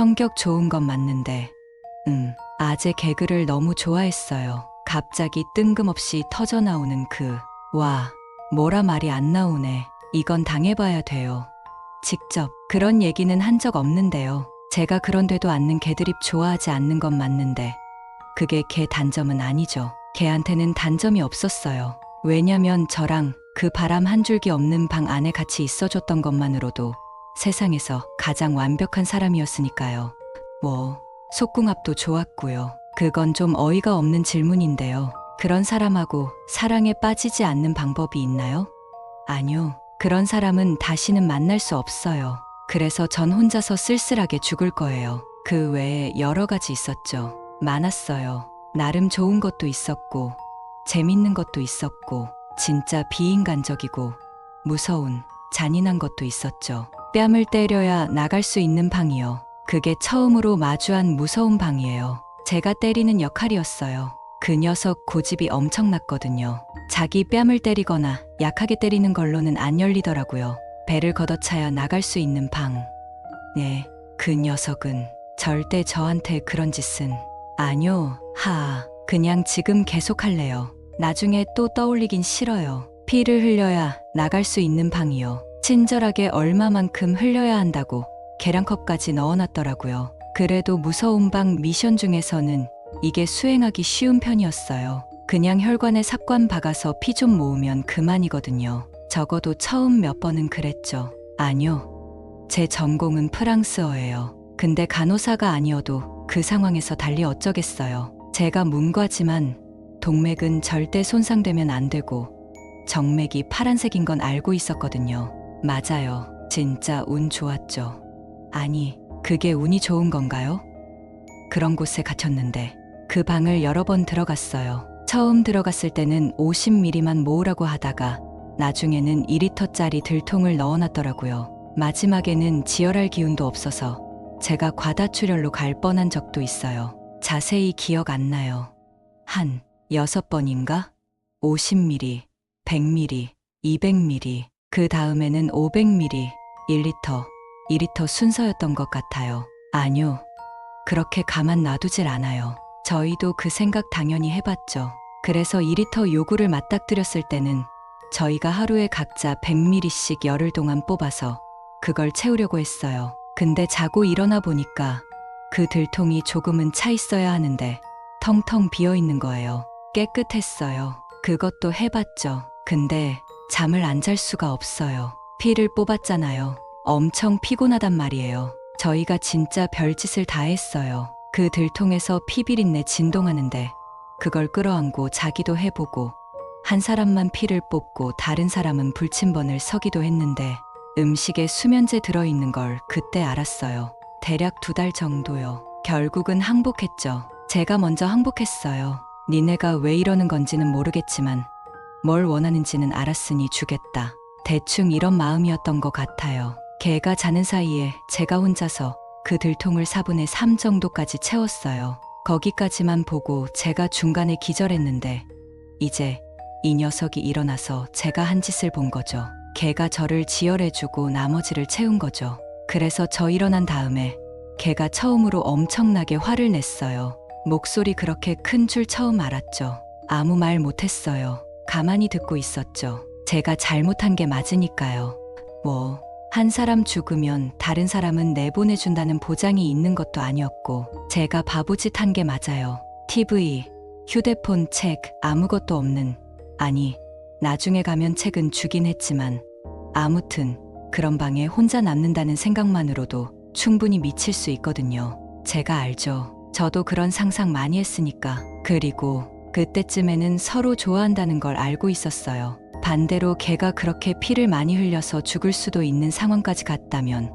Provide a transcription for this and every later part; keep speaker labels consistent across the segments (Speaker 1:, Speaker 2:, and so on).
Speaker 1: 성격 좋은 건 맞는데, 음, 아재 개그를 너무 좋아했어요. 갑자기 뜬금없이 터져 나오는 그, 와, 뭐라 말이 안 나오네. 이건 당해봐야 돼요. 직접 그런 얘기는 한 적 없는데요. 제가 그런 데도 않는 개드립 좋아하지 않는 건 맞는데, 그게 걔 단점은 아니죠. 걔한테는 단점이 없었어요. 왜냐면 저랑 그 바람 한 줄기 없는 방 안에 같이 있어줬던 것만으로도 세상에서 가장 완벽한 사람이었으니까요. 뭐, 속궁합도 좋았고요. 그건 좀 어이가 없는 질문인데요. 그런 사람하고 사랑에 빠지지 않는 방법이 있나요? 아니요. 그런 사람은 다시는 만날 수 없어요. 그래서 전 혼자서 쓸쓸하게 죽을 거예요. 그 외에 여러 가지 있었죠. 많았어요. 나름 좋은 것도 있었고, 재밌는 것도 있었고, 진짜 비인간적이고, 무서운, 잔인한 것도 있었죠. 뺨을 때려야 나갈 수 있는 방이요. 그게 처음으로 마주한 무서운 방이에요. 제가 때리는 역할이었어요. 그 녀석 고집이 엄청났거든요. 자기 뺨을 때리거나 약하게 때리는 걸로는 안 열리더라고요. 배를 걷어차야 나갈 수 있는 방. 네, 그 녀석은 절대 저한테 그런 짓은 아니요, 하. 그냥 지금 계속 할래요. 나중에 또 떠올리긴 싫어요. 피를 흘려야 나갈 수 있는 방이요. 친절하게 얼마만큼 흘려야 한다고 계량컵까지 넣어놨더라고요. 그래도 무서운 방 미션 중에서는 이게 수행하기 쉬운 편이었어요. 그냥 혈관에 삽관 박아서 피 좀 모으면 그만이거든요. 적어도 처음 몇 번은 그랬죠. 아니요. 제 전공은 프랑스어예요. 근데 간호사가 아니어도 그 상황에서 달리 어쩌겠어요. 제가 문과지만 동맥은 절대 손상되면 안 되고 정맥이 파란색인 건 알고 있었거든요. 맞아요. 진짜 운 좋았죠. 아니, 그게 운이 좋은 건가요? 그런 곳에 갇혔는데 그 방을 여러 번 들어갔어요. 처음 들어갔을 때는 50ml만 모으라고 하다가 나중에는 2리터짜리 들통을 넣어놨더라고요. 마지막에는 지혈할 기운도 없어서 제가 과다출혈로 갈 뻔한 적도 있어요. 자세히 기억 안 나요. 한 여섯 번인가? 50ml, 100ml, 200ml, 그 다음에는 500ml, 1리터, 2리터 순서였던 것 같아요. 아니요. 그렇게 가만 놔두질 않아요. 저희도 그 생각 당연히 해봤죠. 그래서 2리터 요구를 맞닥뜨렸을 때는 저희가 하루에 각자 100ml씩 열흘 동안 뽑아서 그걸 채우려고 했어요. 근데 자고 일어나 보니까 그 들통이 조금은 차 있어야 하는데 텅텅 비어 있는 거예요. 깨끗했어요. 그것도 해봤죠. 근데 잠을 안 잘 수가 없어요. 피를 뽑았잖아요. 엄청 피곤하단 말이에요. 저희가 진짜 별짓을 다 했어요. 그 들통에서 피비린내 진동하는데 그걸 끌어안고 자기도 해보고 한 사람만 피를 뽑고 다른 사람은 불침번을 서기도 했는데 음식에 수면제 들어있는 걸 그때 알았어요. 대략 두 달 정도요. 결국은 항복했죠. 제가 먼저 항복했어요. 니네가 왜 이러는 건지는 모르겠지만 뭘 원하는지는 알았으니 주겠다. 대충 이런 마음이었던 것 같아요. 개가 자는 사이에 제가 혼자서 그 들통을 4분의 3 정도까지 채웠어요. 거기까지만 보고 제가 중간에 기절했는데 이제 이 녀석이 일어나서 제가 한 짓을 본 거죠. 개가 저를 지혈해주고 나머지를 채운 거죠. 그래서 저 일어난 다음에 개가 처음으로 엄청나게 화를 냈어요. 목소리 그렇게 큰 줄 처음 알았죠. 아무 말 못했어요. 가만히 듣고 있었죠. 제가 잘못한 게 맞으니까요. 뭐, 한 사람 죽으면 다른 사람은 내보내준다는 보장이 있는 것도 아니었고, 제가 바보짓 한 게 맞아요. TV, 휴대폰, 책, 아무것도 없는, 아니, 나중에 가면 책은 주긴 했지만, 아무튼, 그런 방에 혼자 남는다는 생각만으로도 충분히 미칠 수 있거든요. 제가 알죠. 저도 그런 상상 많이 했으니까. 그리고 그때쯤에는 서로 좋아한다는 걸 알고 있었어요. 반대로 걔가 그렇게 피를 많이 흘려서 죽을 수도 있는 상황까지 갔다면,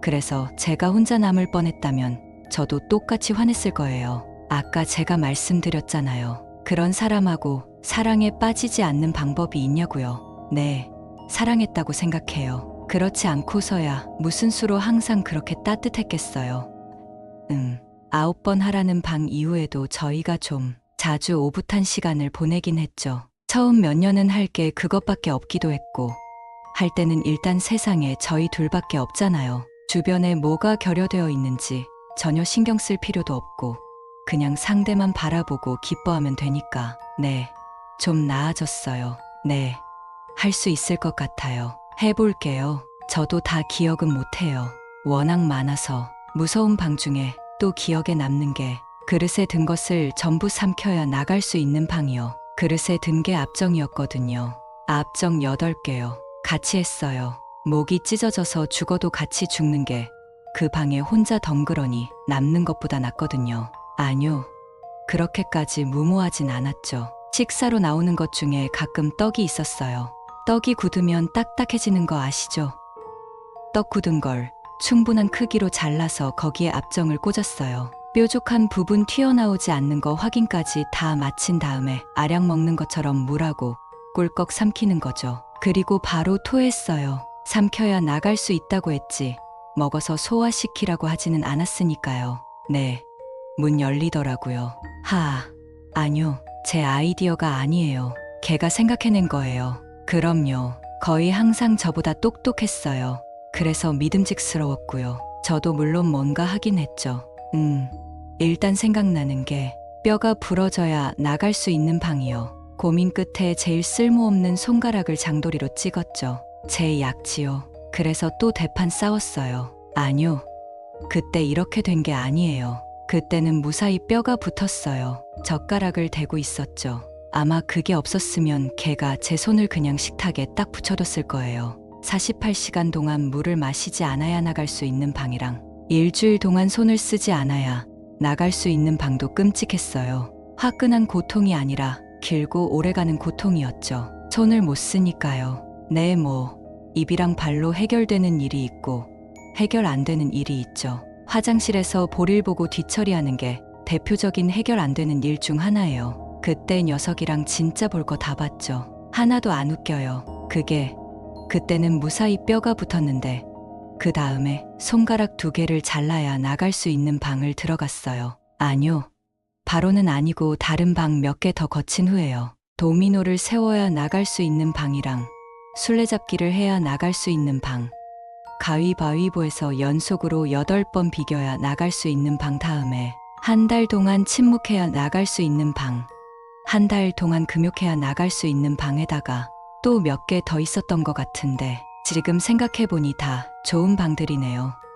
Speaker 1: 그래서 제가 혼자 남을 뻔했다면 저도 똑같이 화냈을 거예요. 아까 제가 말씀드렸잖아요. 그런 사람하고 사랑에 빠지지 않는 방법이 있냐고요. 네, 사랑했다고 생각해요. 그렇지 않고서야 무슨 수로 항상 그렇게 따뜻했겠어요. 음, 아홉 번 하라는 방 이후에도 저희가 좀 자주 오붓한 시간을 보내긴 했죠. 처음 몇 년은 할 게 그것밖에 없기도 했고, 할 때는 일단 세상에 저희 둘밖에 없잖아요. 주변에 뭐가 결여되어 있는지 전혀 신경 쓸 필요도 없고 그냥 상대만 바라보고 기뻐하면 되니까. 네. 좀 나아졌어요. 네. 할 수 있을 것 같아요. 해볼게요. 저도 다 기억은 못해요. 워낙 많아서 무서운 방 중에 또 기억에 남는 게 그릇에 든 것을 전부 삼켜야 나갈 수 있는 방이요. 그릇에 든게 앞정이었거든요. 앞정 8개요. 같이 했어요. 목이 찢어져서 죽어도 같이 죽는 게 그 방에 혼자 덩그러니 남는 것보다 낫거든요. 아니요. 그렇게까지 무모하진 않았죠. 식사로 나오는 것 중에 가끔 떡이 있었어요. 떡이 굳으면 딱딱해지는 거 아시죠? 떡 굳은 걸 충분한 크기로 잘라서 거기에 앞정을 꽂았어요. 뾰족한 부분 튀어나오지 않는 거 확인까지 다 마친 다음에 아량 먹는 것처럼 물하고 꿀꺽 삼키는 거죠. 그리고 바로 토했어요. 삼켜야 나갈 수 있다고 했지. 먹어서 소화시키라고 하지는 않았으니까요. 네. 문 열리더라고요. 하, 아니요. 제 아이디어가 아니에요. 걔가 생각해낸 거예요. 그럼요. 거의 항상 저보다 똑똑했어요. 그래서 믿음직스러웠고요. 저도 물론 뭔가 하긴 했죠. 음, 일단 생각나는 게 뼈가 부러져야 나갈 수 있는 방이요. 고민 끝에 제일 쓸모없는 손가락을 장도리로 찍었죠. 제 약지요. 그래서 또 대판 싸웠어요. 아니요. 그때 이렇게 된 게 아니에요. 그때는 무사히 뼈가 붙었어요. 젓가락을 대고 있었죠. 아마 그게 없었으면 걔가 제 손을 그냥 식탁에 딱 붙여뒀을 거예요. 48시간 동안 물을 마시지 않아야 나갈 수 있는 방이랑 일주일 동안 손을 쓰지 않아야 나갈 수 있는 방도 끔찍했어요. 화끈한 고통이 아니라 길고 오래가는 고통이었죠. 손을 못 쓰니까요. 네, 뭐, 입이랑 발로 해결되는 일이 있고 해결 안 되는 일이 있죠. 화장실에서 볼일 보고 뒤처리하는 게 대표적인 해결 안 되는 일 중 하나예요. 그때 녀석이랑 진짜 볼 거 다 봤죠. 하나도 안 웃겨요. 그게 그때는 무사히 뼈가 붙었는데 그 다음에 손가락 두 개를 잘라야 나갈 수 있는 방을 들어갔어요. 아니요. 바로는 아니고 다른 방 몇 개 더 거친 후에요. 도미노를 세워야 나갈 수 있는 방이랑 술래잡기를 해야 나갈 수 있는 방. 가위바위보에서 연속으로 8번 비겨야 나갈 수 있는 방 다음에 한 달 동안 침묵해야 나갈 수 있는 방. 한 달 동안 금욕해야 나갈 수 있는 방에다가 또 몇 개 더 있었던 것 같은데 지금 생각해보니 다 좋은 방들이네요.